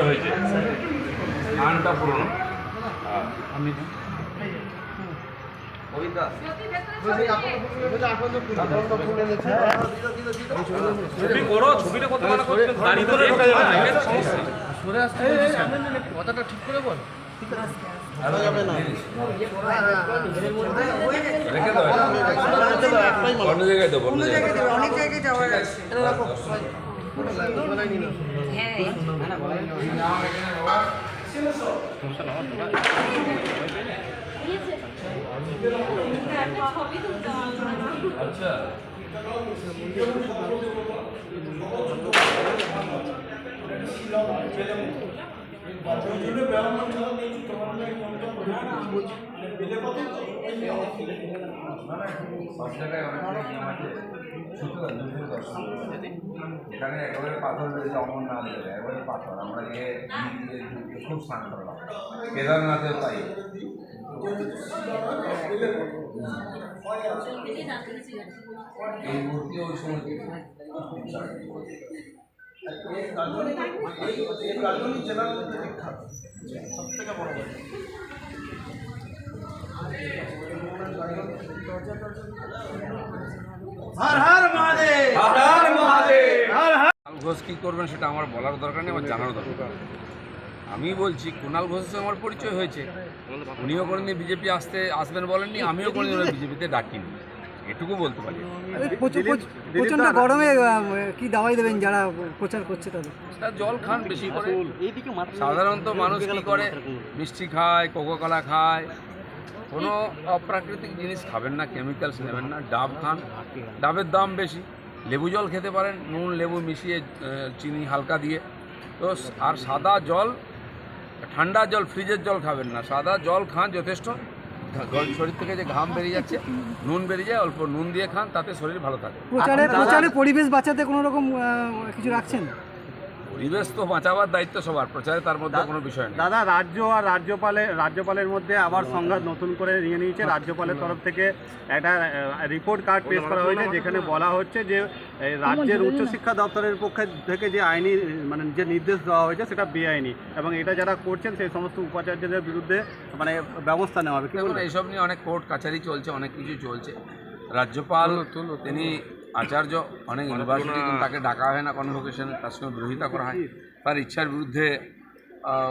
হয়েছে গানটা পুরনো আমি ছবি করো ছবিটা কত মানে দাঁড়িয়ে সমস্যা সরে আসতে কথাটা ঠিক করে বল অন্য জায়গায় দেবো। অন্য জায়গায় অনেক জায়গায় যাওয়ার আছে হ্যাঁ আচ্ছা অনেক নিয়ম আছে দুপুর দর্শন এখানে একেবারে পাথর বেড়েছে অমর না দেবে একেবারে পাথর। আমরা গিয়ে খুব স্নান করলাম। কেদারনাথের তাই এই মূর্তি ওই সময় কুণাল ঘোষ কী করবেন সেটা আমার বলার দরকার নেই আমার জানার দরকার আমি বলছি কুণাল ঘোষের সঙ্গে আমার পরিচয় হয়েছে। উনিও কোনোদিন বিজেপি আসতে আসবেন বলেননি আমিও কোনোদিন বিজেপিতে ডাকিনি। এটুকু বলতে পারি। প্রচুর- গরমে কি দাওয়াই দেবেন যারা প্রচার করছে তাদের? তা জল খান বেশি করে। সাধারণত মানুষ কী করে? মিষ্টি খায় কোকোকলা খায় কোনো অপ্রাকৃতিক জিনিস খাবেন না কেমিক্যালস নেবেন না। ডাব খান ডাবের দাম বেশি। লেবু জল খেতে পারেন নুন লেবু মিশিয়ে চিনি হালকা দিয়ে। তো আর সাদা জল ঠান্ডা জল ফ্রিজের জল খাবেন না। সাদা জল খান যথেষ্ট। শরীর থেকে যে ঘাম বেরিয়ে যাচ্ছে নুন বেরিয়ে যায় অল্প নুন দিয়ে খান তাতে শরীর ভালো থাকে। প্রচারে পরিবেশ বাঁচাতে কোনো রকম কিছু রাখছেন? পরিবেশ তো বাঁচাবার দায়িত্ব সবার প্রচারে তার মধ্যে কোনো বিষয় নেই। দাদা রাজ্য আর রাজ্যপালের রাজ্যপালের মধ্যে আবার সংঘাত নতুন করে নিয়ে নিয়েছে। রাজ্যপালের তরফ থেকে একটা রিপোর্ট কার্ড পেশ করা হয়েছে যেখানে বলা হচ্ছে যে রাজ্যের উচ্চশিক্ষা দপ্তরের পক্ষে থেকে যে আইনি মানে যে নির্দেশ দেওয়া হয়েছে সেটা বেআইনি। এবং এটা যারা করছেন সেই সমস্ত উপাচার্যদের বিরুদ্ধে মানে ব্যবস্থা নেওয়া হবে। কি দেখুন বলবেন? এইসব নিয়ে অনেক কোর্ট কাছারি চলছে অনেক কিছু চলছে। রাজ্যপাল তিনি আচার্য অনেক ইউনিভার্সিটি তাকে ডাকা হয় না কনভোকেশনে তার সঙ্গে বিরোধিতা করা হয়। তার ইচ্ছার বিরুদ্ধে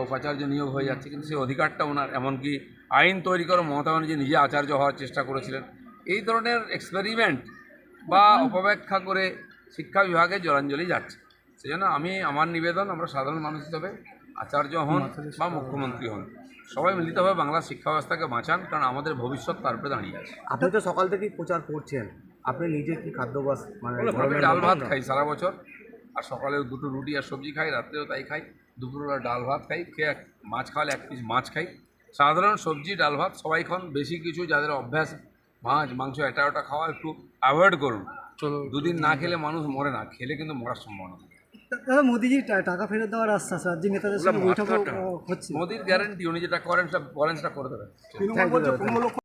উপাচার্য নিয়োগ হয়ে যাচ্ছে কিন্তু সেই অধিকারটা ওনার। এমনকি আইন তৈরি করে মমতা ব্যানার্জি নিজে আচার্য হওয়ার চেষ্টা করেছিলেন। এই ধরনের এক্সপেরিমেন্ট বা অপব্যাখ্যা করে শিক্ষা বিভাগে জলাঞ্জলি যাচ্ছে। সেজন্য আমি আমার নিবেদন আমরা সাধারণ মানুষ হিসাবে আচার্য হন বা মুখ্যমন্ত্রী হন। সবাই মিলিতভাবে বাংলা শিক্ষা ব্যবস্থাকে বাঁচান কারণ আমাদের ভবিষ্যৎ তার উপরে দাঁড়িয়ে আছে। আপনি তো সকাল থেকেই প্রচার করছেন। আপনি নিজে কি খাদ্যাভ্যাস মানে আমি ডাল ভাত খাই সারা বছর। আর সকালে দুটো রুটি আর সবজি খাই রাত্রেও তাই খাই। দুপুরবেলা ডাল ভাত খাই খেয়ে এক মাছ খাওয়ালে এক পিস মাছ খাই। সাধারণ সবজি ডাল ভাত সবাই খান। বেশি কিছু যাদের অভ্যাস মাছ মাংস এটা ওটা খাওয়া একটু অ্যাভয়েড করুন। দুদিন না খেলে মানুষ মরে না খেলে কিন্তু মরার সম্ভাবনা থাকে। দাদা মোদিজি টাকা ফেরত দেওয়ার আশ্বাস রাজ্যের নেতাদের সঙ্গে বৈঠকও আহ, হচ্ছে। মোদির গ্যারেন্টি উনি যেটা করেন সেটা বলেন সেটা করে দেবেন।